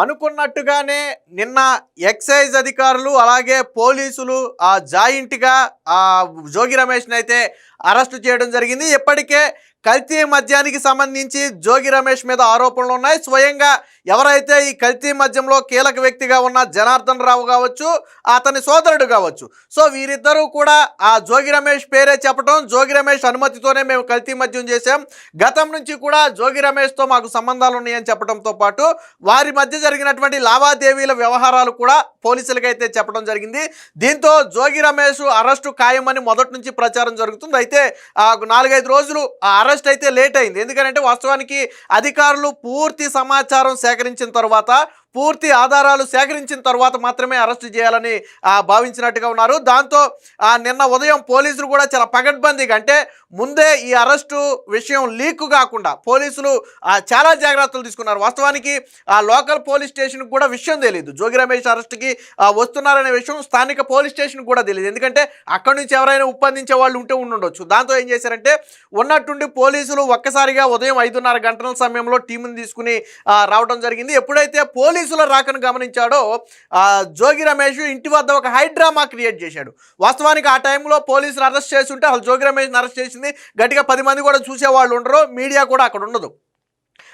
అనుకున్నట్టుగానే నిన్న ఎక్సైజ్ అధికారులు అలాగే పోలీసులు ఆ జాయింట్గా ఆ జోగి రమేష్ని అయితే అరెస్టు చేయడం జరిగింది. ఇప్పటికే కల్తీ మద్యానికి సంబంధించి జోగి రమేష్ మీద ఆరోపణలు ఉన్నాయి. స్వయంగా ఎవరైతే ఈ కల్తీ మద్యంలో కీలక వ్యక్తిగా ఉన్న జనార్దన్ రావు కావచ్చు అతని సోదరుడు కావచ్చు. సో వీరిద్దరూ కూడా ఆ జోగి రమేష్ పేరే చెప్పడం జోగి రమేష్ అనుమతితోనే మేము కల్తీ మద్యం చేశాం. గతం నుంచి కూడా జోగి రమేష్తో మాకు సంబంధాలు ఉన్నాయని చెప్పడంతో పాటు వారి మధ్య జరిగినటువంటి లావాదేవీల వ్యవహారాలు కూడా పోలీసులకైతే చెప్పడం జరిగింది. దీంతో జోగి రమేష్ అరెస్టు ఖాయమని మొదటి నుంచి ప్రచారం జరుగుతుంది. అయితే నాలుగైదు రోజులు ఆ అరెస్ట్ అయితే లేట్ అయింది. ఎందుకంటే వాస్తవానికి అధికారులు పూర్తి సమాచారం సేకరించిన తర్వాత పూర్తి ఆధారాలు సేకరించిన తర్వాత మాత్రమే అరెస్ట్ చేయాలని భావించినట్టుగా ఉన్నారు. దాంతో నిన్న ఉదయం పోలీసులు కూడా చాలా పగడ్బందీగా అంటే ముందే ఈ అరెస్టు విషయం లీక్ కాకుండా పోలీసులు చాలా జాగ్రత్తలు తీసుకున్నారు. వాస్తవానికి ఆ లోకల్ పోలీస్ స్టేషన్కి కూడా విషయం తెలియదు జోగి రమేష్ అరెస్ట్కి వస్తున్నారనే విషయం స్థానిక పోలీస్ స్టేషన్కి కూడా తెలియదు ఎందుకంటే అక్కడి నుంచి ఎవరైనా ఉప్పందించే వాళ్ళు ఉంటే ఉండుండొచ్చు. దాంతో ఏం చేశారంటే ఉన్నట్టుండి పోలీసులు ఒక్కసారిగా ఉదయం ఐదున్నర గంటల సమయంలో టీముని తీసుకుని రావడం జరిగింది. ఎప్పుడైతే పోలీసుల రాకను గమనించాడో జోగి రమేష్ ఇంటి వద్ద ఒక హైడ్రామా క్రియేట్ చేశాడు. వాస్తవానికి ఆ టైంలో పోలీసులు అరెస్ట్ చేస్తుంటే అసలు జోగి రమేష్ని అరెస్ట్ చేసింది గట్టిగా పది మంది కూడా చూసేవాళ్ళు ఉండరు మీడియా కూడా అక్కడ ఉండదు.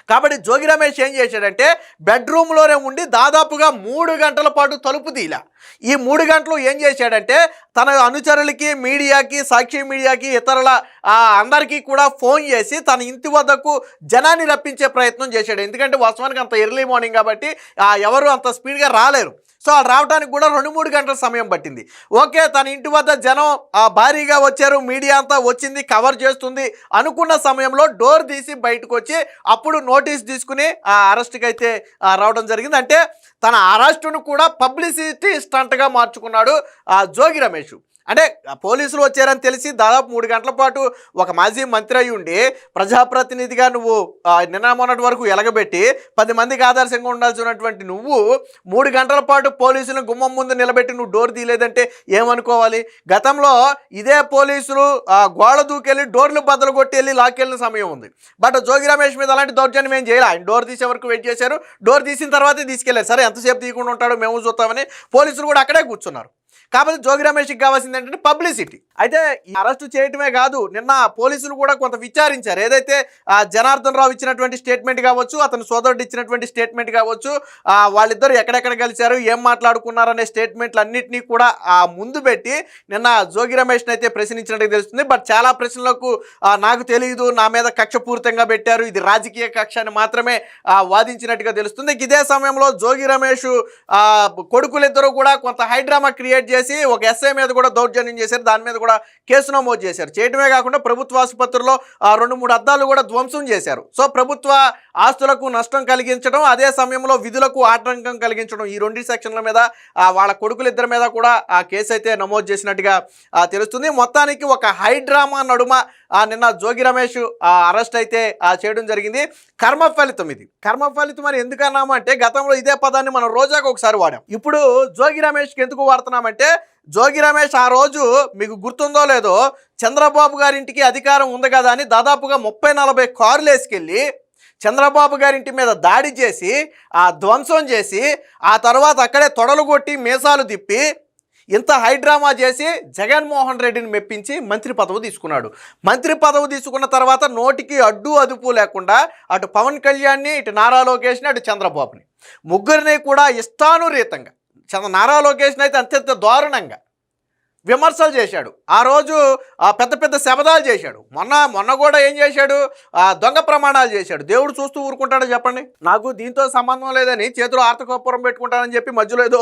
కాబట్టి జోగి రమేష్ ఏం చేశాడంటే బెడ్రూమ్లోనే ఉండి దాదాపుగా మూడు గంటల పాటు తలుపు తీలా. ఈ మూడు గంటలు ఏం చేశాడంటే తన అనుచరులకి మీడియాకి సాక్షి మీడియాకి ఇతరుల అందరికీ కూడా ఫోన్ చేసి తన ఇంటి వద్దకు జనాన్ని రప్పించే ప్రయత్నం చేశాడు. ఎందుకంటే వాస్తవానికి అంత ఎర్లీ మార్నింగ్ కాబట్టి ఎవరు అంత స్పీడ్గా రాలేరు. సో వాళ్ళు రావడానికి కూడా రెండు మూడు గంటల సమయం పట్టింది. ఓకే తన ఇంటి వద్ద జనం ఆ, భారీగా వచ్చారు మీడియా అంతా వచ్చింది కవర్ చేస్తుంది అనుకున్న సమయంలో డోర్ తీసి బయటకు వచ్చి అప్పుడు నోటీస్ తీసుకుని ఆ అరెస్ట్కి అయితే రావడం జరిగింది. అంటే తన అరెస్టును కూడా పబ్లిసిటీ స్టంట్గా మార్చుకున్నాడు ఆ జోగి రమేష్. అంటే ఆ పోలీసులు వచ్చారని తెలిసి దాదాపు మూడు గంటల పాటు ఒక మాజీ మంత్రి అయి ఉండి ప్రజాప్రతినిధిగా నువ్వు నిన్న మొన్నటి వరకు ఎలగబెట్టి పది మందికి ఆదర్శంగా ఉండాల్సినటువంటి నువ్వు మూడు గంటల పాటు పోలీసులను గుమ్మం ముందు నిలబెట్టి నువ్వు డోర్ తీయలేదంటే ఏమనుకోవాలి? గతంలో ఇదే పోలీసులు గోడ దూకెళ్ళి డోర్లు బద్దలు కొట్టి వెళ్ళి లాక్కెళ్ళిన సమయం ఉంది. బట్ జోగి రమేష్ మీద అలాంటి దౌర్జన్యం ఏం చేయాలి? ఆయన డోర్ తీసే వరకు వెయిట్ చేశారు. డోర్ తీసిన తర్వాతే తీసుకెళ్ళారు. సరే ఎంతసేపు తీయకుండా ఉంటాడో మేము చూస్తామని పోలీసులు కూడా అక్కడే కూర్చున్నారు. కాబట్టి జోగి రమేష్కి కావాల్సింది ఏంటంటే పబ్లిసిటీ అయితే అరెస్ట్ చేయటమే కాదు నిన్న పోలీసులు కూడా కొంత విచారించారు. ఏదైతే జనార్దన్ రావు ఇచ్చినటువంటి స్టేట్మెంట్ కావచ్చు అతని సోదరుడు ఇచ్చినటువంటి స్టేట్మెంట్ కావచ్చు వాళ్ళిద్దరు ఎక్కడెక్కడ కలిశారు ఏం మాట్లాడుకున్నారనే స్టేట్మెంట్లు అన్నింటినీ కూడా ముందు పెట్టి నిన్న జోగి రమేష్ని అయితే ప్రశ్నించినట్టు తెలుస్తుంది. బట్ చాలా ప్రశ్నలకు నాకు తెలియదు నా మీద కక్షపూరితంగా పెట్టారు ఇది రాజకీయ కక్ష అని మాత్రమే వాదించినట్టుగా తెలుస్తుంది. ఇదే సమయంలో జోగి రమేష్ కొడుకులిద్దరూ కూడా కొంత హైడ్రామా క్రియేట్ చేసి ఒక ఎస్ఐ మీద కూడా దౌర్జన్యం చేశారు. దాని మీద కూడా కేసు నమోదు చేశారు. చేయటమే కాకుండా ప్రభుత్వ ఆసుపత్రిలో రెండు మూడు అద్దాలు కూడా ధ్వంసం చేశారు. సో ప్రభుత్వ ఆస్తులకు నష్టం కలిగించడం అదే సమయంలో విధులకు ఆటంకం కలిగించడం ఈ రెండు సెక్షన్ల మీద వాళ్ళ కొడుకులు ఇద్దరి మీద కూడా ఆ కేసు అయితే నమోదు చేసినట్టుగా తెలుస్తుంది. మొత్తానికి ఒక హైడ్రామా నడుమ నిన్న జోగి రమేష్ ఆ, అరెస్ట్ అయితే చేయడం జరిగింది. కర్మ ఫలితం ఇది. కర్మ ఫలితం అని ఎందుకు అన్నామంటే గతంలో ఇదే పదాన్ని మనం రోజాకు ఒకసారి వాడాం. ఇప్పుడు జోగి రమేష్కి ఎందుకు వాడుతున్నామంటే జోగి రమేష్ ఆ రోజు మీకు గుర్తుందో లేదో చంద్రబాబు గారింటికి అధికారం ఉంది కదా అని దాదాపుగా ముప్పై నలభై కార్లు వేసుకెళ్ళి చంద్రబాబు గారింటి మీద దాడి చేసి ఆ ధ్వంసం చేసి ఆ తర్వాత అక్కడే తొడలు కొట్టి మీసాలు తిప్పి ఇంత హైడ్రామా చేసి జగన్మోహన్ రెడ్డిని మెప్పించి మంత్రి పదవి తీసుకున్నాడు. మంత్రి పదవి తీసుకున్న తర్వాత నోటికి అడ్డు అదుపు లేకుండా అటు పవన్ కళ్యాణ్ని ఇటు నారా లోకేష్ని అటు చంద్రబాబుని. ముగ్గురిని కూడా ఇష్టానురీతంగా చంద్ర నారా లోకేష్ని అయితే అత్యంత దారుణంగా విమర్శలు చేశాడు. ఆ రోజు పెద్ద పెద్ద శబదాలు చేశాడు. మొన్న మొన్న కూడా ఏం చేశాడు? దొంగ ప్రమాణాలు చేశాడు. దేవుడు చూస్తూ ఊరుకుంటాడో చెప్పండి? నాకు దీంతో సంబంధం లేదని చేతిలో ఆర్తకప్పూరం పెట్టుకుంటానని చెప్పి మధ్యలో ఏదో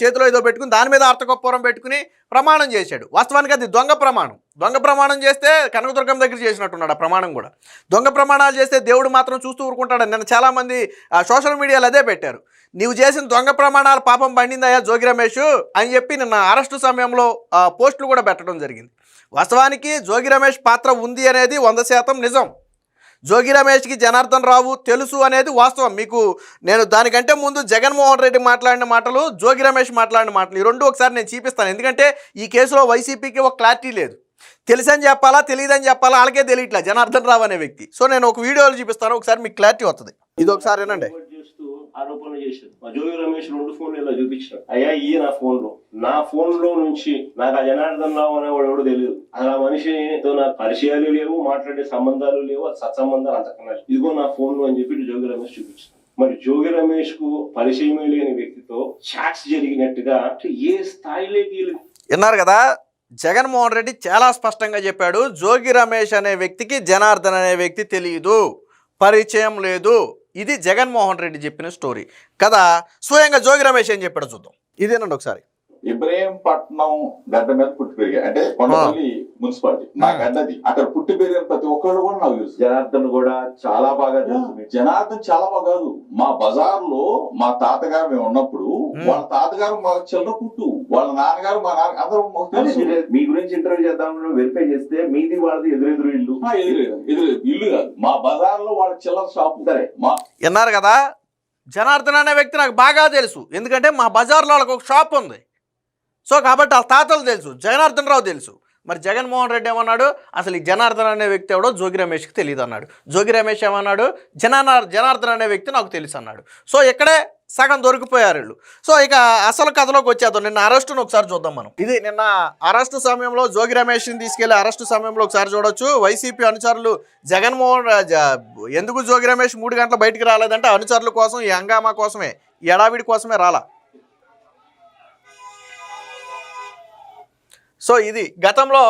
చేతిలో ఏదో పెట్టుకుని దాని మీద ఆర్థకోపురం పెట్టుకుని ప్రమాణం చేశాడు. వాస్తవానికి అది దొంగ ప్రమాణం. దొంగ ప్రమాణం చేస్తే కనకదుర్గం దగ్గర చేసినట్టున్నాడు ఆ ప్రమాణం కూడా. దొంగ ప్రమాణాలు చేస్తే దేవుడు మాత్రం చూస్తూ ఊరుకుంటాడని నిన్న చాలామంది సోషల్ మీడియాలో అదే పెట్టారు. నీవు చేసిన దొంగ ప్రమాణాలు పాపం పండిందయ్యా జోగి రమేష్ అని చెప్పి నిన్న అరెస్టు సమయంలో పోస్టులు కూడా పెట్టడం జరిగింది. వాస్తవానికి జోగి రమేష్ పాత్ర ఉంది అనేది వంద శాతం నిజం. జోగి రమేష్కి జనార్దన్ రావు తెలుసు అనేది వాస్తవం. మీకు నేను దానికంటే ముందు జగన్మోహన్ రెడ్డి మాట్లాడిన మాటలు జోగి రమేష్ మాట్లాడిన మాటలు ఈ రెండు ఒకసారి నేను చూపిస్తాను. ఎందుకంటే ఈ కేసులో వైసీపీకి ఒక క్లారిటీ లేదు. తెలుసని చెప్పాలా తెలియదని చెప్పాలా వాళ్ళకే తెలియట్లే జనార్దన్ రావు అనే వ్యక్తి. సో నేను ఒక వీడియోలో చూపిస్తాను ఒకసారి మీకు క్లారిటీ వస్తుంది. ఇది ఒకసారి వినండి. ఆరోపణలు చేశారు మా జోగి రమేష్ రెండు ఫోన్లు ఇలా చూపించాడు అయ్యా ఈ నా ఫోన్లో నా ఫోన్లో నుంచి నాకు ఆ జనార్దన్ రావు అనేవాడు ఎవడు తెలియదు. అసలు ఆ మనిషితో నాకు పరిచయాలు లేవు మాట్లాడే సంబంధాలు లేవు సత్సంబంధాలు అంతకన్నా. ఇదిగో నా ఫోన్లో అని చెప్పి జోగి రమేష్ చూపించారు మరి జోగి రమేష్కు పరిచయమే లేని వ్యక్తితో చాట్స్ జరిగినట్టుగా ఏ స్థాయిలోకి విన్నారు కదా? జగన్మోహన్ రెడ్డి చాలా స్పష్టంగా చెప్పాడు జోగి రమేష్ అనే వ్యక్తికి జనార్దన్ అనే వ్యక్తి తెలియదు పరిచయం లేదు. ఇది జగన్మోహన్ రెడ్డి చెప్పిన స్టోరీ. కదా స్వయంగా జోగి రమేష్ ఏం చెప్పాడు చూద్దాం. ఇదేనండి ఒకసారి. ఇబ్రహీంపట్నం గడ్డ మీద పుట్టి పెరిగా. అంటే కొండపల్లి మున్సిపాలిటీ. నా గడ్డది అక్కడ పుట్టి పెరిగిన ప్రతి ఒక్కళ్ళు కూడా నాకు తెలుసు. జనార్దన్ కూడా చాలా బాగా తెలుసు. జనార్దన్ చాలా బాగా కాదు. మా బజార్లో మా తాతగారు మేము ఉన్నప్పుడు. వాళ్ళ తాతగారు మా చిల్లర పుట్టు వాళ్ళ నాన్నగారు మా నాన్న అందరూ మీ గురించి ఇంటర్వ్యూ చేద్దాం వెరిఫై చేస్తే మీది వాళ్ళది ఎదురెదురు ఇల్లు. ఎదురు ఎదురు ఇల్లు కాదు. మా బజార్లో వాళ్ళ చిల్లర షాపు. సరే. మా విన్నారు కదా? జనార్దన్ అనే వ్యక్తి నాకు బాగా తెలుసు. ఎందుకంటే మా బజార్లో వాళ్ళకి ఒక షాప్ ఉంది. సో కాబట్టి ఆ తాతలు తెలుసు జగనార్దన్ రావు తెలుసు. మరి జగన్మోహన్ రెడ్డి ఏమన్నాడు? అసలు ఈ జనార్దన్ అనే వ్యక్తి ఎవడో? జోగి రమేష్కి తెలియదు అన్నాడు. జోగి రమేష్ ఏమన్నాడు? జనార్ జనార్దన్ అనే వ్యక్తి నాకు తెలుసు అన్నాడు. సో ఇక్కడే సగం దొరికిపోయారు వీళ్ళు. సో ఇక అసలు కథలోకి వచ్చేద్దాం నిన్న అరెస్టును ఒకసారి చూద్దాం మనం. ఇది నిన్న అరెస్టు సమయంలో జోగి రమేష్ని తీసుకెళ్ళి అరెస్టు సమయంలో ఒకసారి చూడొచ్చు. వైసీపీ అనుచరులు జగన్మోహన్ ఎందుకు జోగి రమేష్ మూడు గంటల బయటికి రాలేదంటే అనుచరుల కోసం ఈ హంగామా కోసమే ఎడావిడి కోసమే రాలా. సో ఇది గతంలో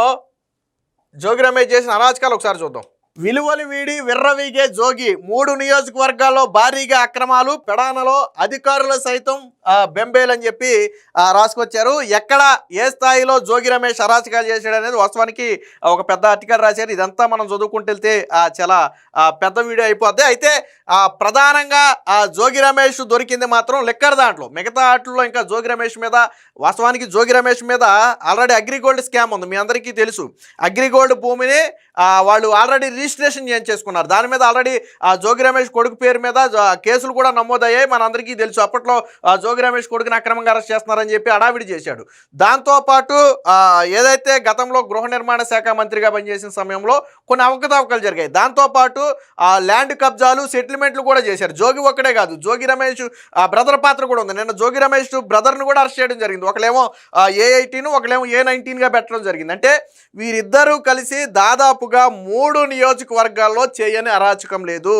జోగి రమేష్ చేసిన అరాచకాలు ఒకసారి చూద్దాం. విలువలు వీడి విర్రవీగే జోగి. మూడు నియోజకవర్గాల్లో భారీగా అక్రమాలు పెడానలో అధికారులు సైతం ఆ, బెంబేలని చెప్పి రాసుకొచ్చారు. ఎక్కడ ఏ స్థాయిలో జోగి రమేష్ అరాచకాలు చేశాడు అనేది వాస్తవానికి ఒక పెద్ద ఆర్టికల్ రాశారు. ఇదంతా మనం చదువుకుంటూ వెళ్తే ఆ, చాలా పెద్ద వీడియో అయిపోద్ది. అయితే ప్రధానంగా ఆ జోగి రమేష్ దొరికింది మాత్రం లెక్కర్ దాంట్లో. మిగతా ఆటల్లో ఇంకా జోగి రమేష్ మీద వాస్తవానికి జోగి రమేష్ మీద ఆల్రెడీ అగ్రిగోల్డ్ స్కామ్ ఉంది. మీ అందరికీ తెలుసు. అగ్రిగోల్డ్ భూమిని వాళ్ళు ఆల్రెడీ రిజిస్ట్రేషన్ చేయించేసుకున్నారు దాని మీద ఆల్రెడీ ఆ జోగి రమేష్ కొడుకు పేరు మీద కేసులు కూడా నమోదయ్యాయి. మనందరికీ తెలుసు. అప్పట్లో ఆ జోగి రమేష్ కొడుకుని అక్రమంగా అరెస్ట్ చేస్తున్నారని చెప్పి అడావిడి చేశాడు. దాంతోపాటు ఏదైతే గతంలో గృహ నిర్మాణ శాఖ మంత్రిగా పనిచేసిన సమయంలో కొన్ని అవకతవకలు జరిగాయి. దాంతోపాటు ఆ ల్యాండ్ కబ్జాలు సెటిల్మెంట్లు కూడా చేశారు. జోగి ఒక్కడే కాదు జోగి రమేష్ ఆ బ్రదర్ పాత్ర కూడా ఉంది. నిన్న జోగి రమేష్ బ్రదర్ను కూడా అరెస్ట్ చేయడం జరిగింది. ఒకలేమో ఏ ఎయిటీన్ ఒకలేమో ఏ నైన్టీన్గా పెట్టడం జరిగింది. అంటే వీరిద్దరూ కలిసి దాదాపుగా మూడు నియోజకవర్గాల్లో చేయని అరాచకం లేదు.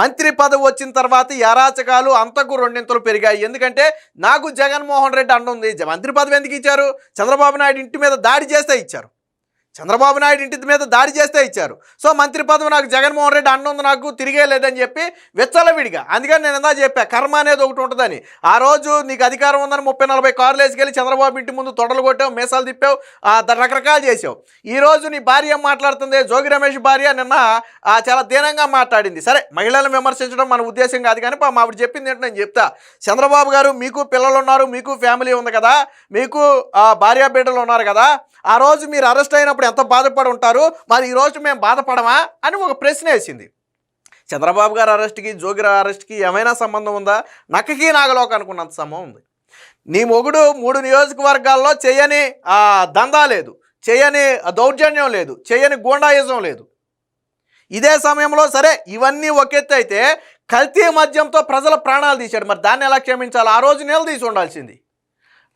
మంత్రి పదవి వచ్చిన తర్వాత ఈ అరాచకాలు అంతకు రెండింతలు పెరిగాయి. ఎందుకంటే నాకు జగన్మోహన్ రెడ్డి అంటుంది మంత్రి పదవి ఎందుకు ఇచ్చారు? చంద్రబాబు నాయుడు ఇంటి మీద దాడి చేస్తే ఇచ్చారు. చంద్రబాబు నాయుడు ఇంటి మీద దాడి చేస్తే ఇచ్చారు. సో మంత్రి పదవి నాకు జగన్మోహన్ రెడ్డి అన్నది నాకు తిరిగే లేదని చెప్పి విచ్చలవిడిగా అందుకని నేను ఎందా చెప్పా కర్మ అనేది ఒకటి ఉంటుందని. ఆ రోజు నీకు అధికారం ఉందని ముప్పై నలభై కార్లు వేసుకెళ్ళి చంద్రబాబు ఇంటి ముందు తొడలు కొట్టావు మీసాలు తిప్పావు రకరకాలు చేసావు ఈ రోజు నీ భార్య మాట్లాడుతుంది? జోగి రమేష్ భార్య నిన్న చాలా దీనంగా మాట్లాడింది. సరే మహిళలను విమర్శించడం మన ఉద్దేశం కాదు కానీ మా ఆవిడ చెప్పింది ఏంటో నేను చెప్తా. చంద్రబాబు గారు మీకు పిల్లలు ఉన్నారు మీకు ఫ్యామిలీ ఉంది కదా మీకు భార్య బిడ్డలు ఉన్నారు కదా ఆ రోజు మీరు అరెస్ట్ అయినప్పుడు ఎంత బాధపడి ఉంటారు? మరి ఈరోజు మేము బాధపడమా? అని ఒక ప్రశ్న వేసింది. చంద్రబాబు గారు అరెస్ట్కి జోగిరా అరెస్ట్కి ఏమైనా సంబంధం ఉందా? నక్కకి నాగలోకి అనుకున్నంత సంబంధం ఉంది. నీ మొగుడు మూడు నియోజకవర్గాల్లో చేయని దందా లేదు. చేయని దౌర్జన్యం లేదు. చేయని గూండాయిజం లేదు. ఇదే సమయంలో సరే ఇవన్నీ ఒకెత్తి అయితే కల్తీ మద్యంతో ప్రజల ప్రాణాలు తీశాడు. మరి దాన్ని ఎలా క్షమించాలి? ఆ రోజు నిలదీసి ఉండాల్సింది.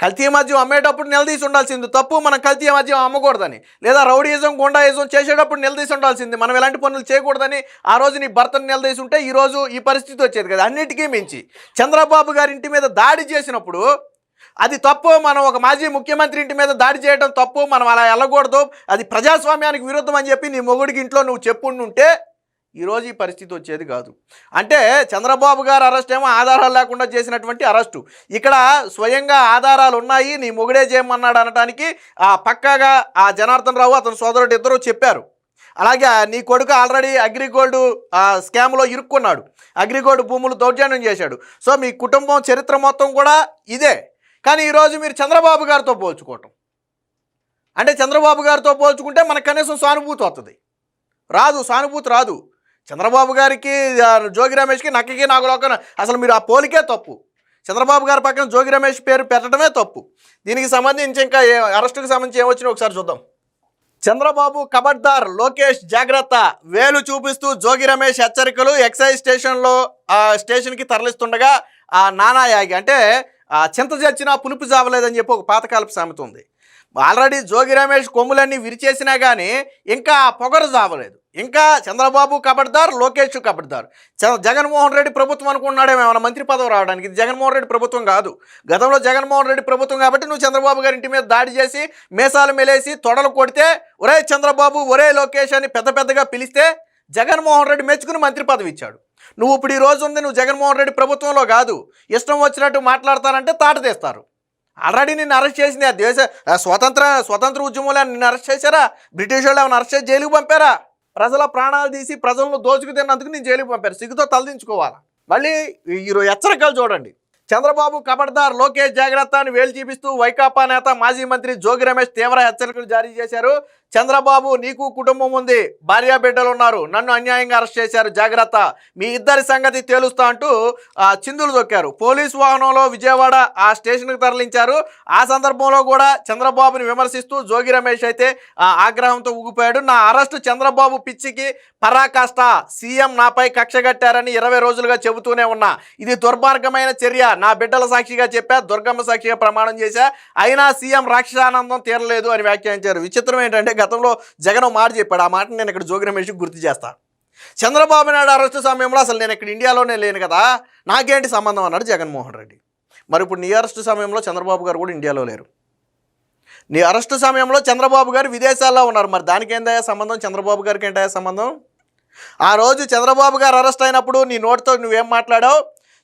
కల్తీ మద్యం అమ్మేటప్పుడు నిలదీసి ఉండాల్సింది తప్పు మనం కల్తీ మద్యం అమ్మకూడదని. లేదా రౌడీయిజం గుండాయిజం చేసేటప్పుడు నిలదీసి ఉండాల్సింది. మనం ఎలాంటి పనులు చేయకూడదని ఆ రోజు నీ భర్తను నిలదీసి ఉంటే ఈరోజు ఈ పరిస్థితి వచ్చేది కదా. అన్నిటికీ మించి. చంద్రబాబు గారి ఇంటి మీద దాడి చేసినప్పుడు అది తప్పు మనం ఒక మాజీ ముఖ్యమంత్రి ఇంటి మీద దాడి చేయడం తప్పు మనం అలా వెళ్ళకూడదు అది ప్రజాస్వామ్యానికి విరుద్ధం అని చెప్పి నీ మొగుడికి ఇంట్లో నువ్వు చెప్పుండుంటే ఈరోజు ఈ పరిస్థితి వచ్చేది కాదు. అంటే చంద్రబాబు గారు అరెస్ట్ ఏమో ఆధారాలు లేకుండా చేసినటువంటి అరెస్టు. ఇక్కడ స్వయంగా ఆధారాలు ఉన్నాయి నీ మొగుడే చేయమన్నాడు అనడానికి ఆ పక్కాగా ఆ జనార్దన్ రావు అతని సోదరుడు ఇద్దరు చెప్పారు. అలాగే నీ కొడుకు ఆల్రెడీ అగ్రిగోల్డ్ ఆ స్కామ్లో ఇరుక్కున్నాడు. అగ్రిగోల్డ్ భూములు దౌర్జన్యం చేశాడు. సో మీ కుటుంబం చరిత్ర మొత్తం కూడా ఇదే. కానీ ఈరోజు మీరు చంద్రబాబు గారితో పోల్చుకోవటం. అంటే చంద్రబాబు గారితో పోల్చుకుంటే మనకు కనీసం సానుభూతి వస్తుంది రాదు సానుభూతి రాదు. చంద్రబాబు గారికి జోగి రమేష్కి నక్కకి నాగులోకన అసలు మీరు ఆ పోలికే తప్పు. చంద్రబాబు గారి పక్కన జోగి రమేష్ పేరు పెట్టడమే తప్పు. దీనికి సంబంధించి ఇంకా ఏ అరెస్టుకు సంబంధించి ఏమొచ్చినా ఒకసారి చూద్దాం. చంద్రబాబు కబడ్దార్ లోకేష్ జాగ్రత్త వేలు చూపిస్తూ జోగి రమేష్ హెచ్చరికలు ఎక్సైజ్ స్టేషన్లో ఆ స్టేషన్కి తరలిస్తుండగా ఆ నానాయాగి అంటే ఆ చింత చచ్చినా పులుపు జావలేదని చెప్పి ఒక పాతకాలపు సామెత ఉంది. ఆల్రెడీ జోగి రమేష్ కొమ్ములన్నీ విరిచేసినా కానీ ఇంకా ఆ పొగరు జావలేదు. ఇంకా చంద్రబాబు కబడ్దార్ లోకేష్ కబడ్దార్. జగన్మోహన్ రెడ్డి ప్రభుత్వం అనుకున్నాడేమో ఏమైనా మంత్రి పదవి రావడానికి? ఇది జగన్మోహన్ రెడ్డి ప్రభుత్వం కాదు. గతంలో జగన్మోహన్ రెడ్డి ప్రభుత్వం కాబట్టి నువ్వు చంద్రబాబు గారి ఇంటి మీద దాడి చేసి మేసాలు మెలేసి తొడలు కొడితే ఒరే చంద్రబాబు ఒరే లోకేష్ అని పెద్ద పెద్దగా పిలిస్తే జగన్మోహన్ రెడ్డి మెచ్చుకుని మంత్రి పదవి ఇచ్చాడు. నువ్వు ఇప్పుడు ఈ రోజు ఉంది నువ్వు జగన్మోహన్ రెడ్డి ప్రభుత్వంలో కాదు. ఇష్టం వచ్చినట్టు మాట్లాడతానంటే తాట తీస్తారు. ఆల్రెడీ నిన్ను అరెస్ట్ చేసింది ఆ దేశ స్వతంత్ర స్వతంత్ర ఉద్యమంలో నిన్ను అరెస్ట్ చేశారా? బ్రిటిష్ వాళ్ళు ఏమైనా అరెస్ట్ చేసి జైలుకు పంపారా? ప్రజల ప్రాణాలు తీసి ప్రజలను దోచుకు తిన్నందుకు నేను జైలుకు పంపారు సిగ్గుతో తలదించుకోవాలి మళ్ళీ ఈ హెచ్చరికలు చూడండి. చంద్రబాబు కబడ్దార్ లోకేష్ జాగ్రత్త అని వేలు చూపిస్తూ వైకాపా నేత మాజీ మంత్రి జోగి రమేష్ తీవ్ర హెచ్చరికలు జారీ చేశారు. చంద్రబాబు నీకు కుటుంబం ఉంది. భార్యా బిడ్డలు ఉన్నారు. నన్ను అన్యాయంగా అరెస్ట్ చేశారు. జాగ్రత్త. మీ ఇద్దరి సంగతి తేలుస్తా అంటూ చిందులు దొక్కారు. పోలీసు వాహనంలో విజయవాడ ఆ స్టేషన్కి తరలించారు. ఆ సందర్భంలో కూడా చంద్రబాబుని విమర్శిస్తూ జోగి రమేష్ అయితే ఆ, ఆగ్రహంతో ఊగిపోయాడు. నా అరెస్టు చంద్రబాబు పిచ్చికి పరాకాష్ట. సీఎం నాపై కక్ష కట్టారని ఇరవై రోజులుగా చెబుతూనే ఉన్నా. ఇది దుర్మార్గమైన చర్య. నా బిడ్డల సాక్షిగా చెప్పా దుర్గమ్మ సాక్షిగా ప్రమాణం చేశా. అయినా సీఎం రాక్షసానందం తీరలేదు అని వ్యాఖ్యానించారు. విచిత్రం ఏంటంటే గతంలో జగన్ మాట చెప్పాడు. ఆ మాట నేను ఇక్కడ జోగి రమేష్కి గుర్తు చేస్తాను చంద్రబాబు నాయుడు అరెస్టు సమయంలో అసలు నేను ఇక్కడ ఇండియాలోనే లేను కదా నాకేంటి సంబంధం అన్నాడు జగన్మోహన్ రెడ్డి. మరి ఇప్పుడు నీ అరెస్టు సమయంలో చంద్రబాబు గారు కూడా ఇండియాలో లేరు. నీ అరెస్టు సమయంలో చంద్రబాబు గారు విదేశాల్లో ఉన్నారు. మరి దానికి ఏందయ్యా సంబంధం? చంద్రబాబు గారికి ఏంటయ్యా సంబంధం? ఆ రోజు చంద్రబాబు గారు అరెస్ట్ అయినప్పుడు నీ నోటితో నువ్వేం మాట్లాడావు?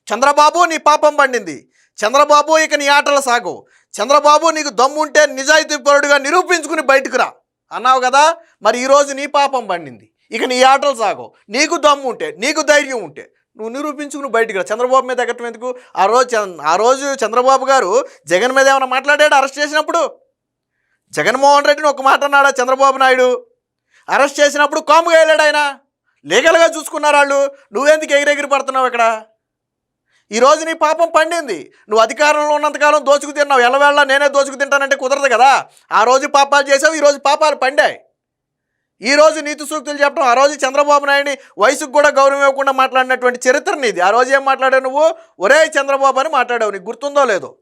చంద్రబాబు నీ పాపం పండింది. చంద్రబాబు ఇక నీ ఆటలు సాగు. చంద్రబాబు నీకు దమ్ముంటే నిజాయితీ పరుడుగా నిరూపించుకుని బయటకు రా. అన్నావు కదా మరి ఈరోజు నీ పాపం పండింది. ఇక నీ ఆటలు సాగు నీకు దమ్ము ఉంటే నీకు ధైర్యం ఉంటే నువ్వు నిరూపించుకుని బయటికి రా. చంద్రబాబు మీద ఎక్కటం ఎందుకు? ఆ రోజు ఆ రోజు చంద్రబాబు గారు జగన్ మీద ఏమైనా మాట్లాడాడు? అరెస్ట్ చేసినప్పుడు? జగన్మోహన్ రెడ్డిని ఒక మాట అన్నాడా చంద్రబాబు నాయుడు? అరెస్ట్ చేసినప్పుడు కాముగా వెళ్ళాడు ఆయన. లీగల్గా చూసుకున్నారు వాళ్ళు. నువ్వెందుకు ఎగిరెగిరి పడుతున్నావు ఇక్కడ? ఈ రోజు నీ పాపం పండింది. నువ్వు అధికారంలో ఉన్నంతకాలం దోచుకు తిన్నావు. ఎల్లవేళ నేనే దోచుకు తింటానంటే కుదరదు కదా. ఆ రోజు పాపాలు చేసావు ఈరోజు పాపాలు పండాయి. ఈ రోజు నీతి సూక్తులు చెప్పడం ఆ రోజు చంద్రబాబు నాయుడిని వయసుకు కూడా గౌరవం ఇవ్వకుండా మాట్లాడినటువంటి చరిత్ర నీది. ఆ రోజు ఏం మాట్లాడావు నువ్వు? ఒరే చంద్రబాబు అని మాట్లాడావు. నీకు గుర్తుందో లేదో?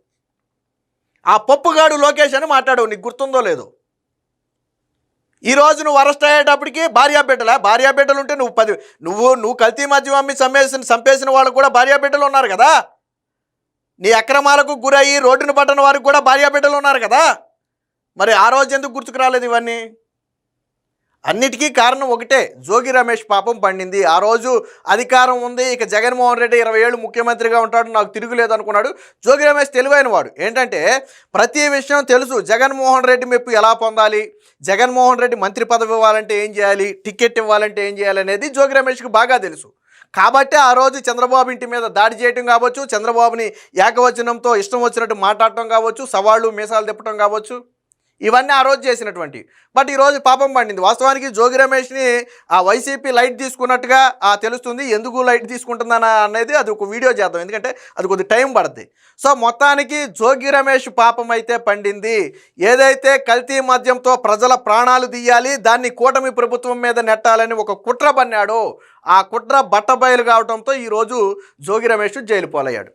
ఆ పప్పుగాడు లోకేష్ అని మాట్లాడావు. నీకు గుర్తుందో లేదో? ఈ రోజు నువ్వు అరెస్ట్ అయ్యేటప్పటికి భార్యా బిడ్డలా? భార్యా బిడ్డలు ఉంటే నువ్వు పది నువ్వు నువ్వు కల్తీ మద్యం అమ్మి చంపేసిన చంపేసిన వాళ్ళు కూడా భార్యా బిడ్డలు ఉన్నారు కదా? నీ అక్రమాలకు గురయ్యి రోడ్డును పట్టని వారికి కూడా భార్యా బిడ్డలు ఉన్నారు కదా? మరి ఆ రోజు ఎందుకు గుర్తుకు రాలేదు ఇవన్నీ? అన్నిటికీ కారణం ఒకటే. జోగి రమేష్ పాపం పండింది. ఆ రోజు అధికారం ఉంది. ఇక జగన్మోహన్ రెడ్డి ఇరవై ఏళ్ళు ముఖ్యమంత్రిగా ఉంటాడు. నాకు తిరుగులేదు అనుకున్నాడు జోగి రమేష్ తెలివైన వాడు. ఏంటంటే ప్రతి విషయం తెలుసు. జగన్మోహన్ రెడ్డి మెప్పు ఎలా పొందాలి? జగన్మోహన్ రెడ్డి మంత్రి పదవి ఇవ్వాలంటే ఏం చేయాలి? టికెట్ ఇవ్వాలంటే ఏం చేయాలి అనేది జోగి రమేష్కి బాగా తెలుసు. కాబట్టి ఆ రోజు చంద్రబాబు ఇంటి మీద దాడి చేయటం కావచ్చు చంద్రబాబుని ఏకవచనంతో ఇష్టం వచ్చినట్టు మాట్లాడటం కావచ్చు సవాళ్ళు మీసాలు తిప్పటం కావచ్చు. ఇవన్నీ ఆ రోజు చేసినటువంటి. బట్ ఈరోజు పాపం పండింది. వాస్తవానికి జోగి రమేష్ని ఆ వైసీపీ లైట్ తీసుకున్నట్టుగా ఆ తెలుస్తుంది. ఎందుకు లైట్ తీసుకుంటుందని అనేది అది ఒక వీడియో చేద్దాం. ఎందుకంటే అది కొద్ది టైం పడుతుంది సో మొత్తానికి జోగి రమేష్ పాపం అయితే పండింది. ఏదైతే కల్తీ మద్యంతో ప్రజల ప్రాణాలు తీయాలి దాన్ని కూటమి ప్రభుత్వం మీద నెట్టాలని ఒక కుట్ర పన్నాడో ఆ కుట్ర బట్టబయలు కావడంతో ఈరోజు జోగి రమేష్ జైలు పాలయ్యాడు.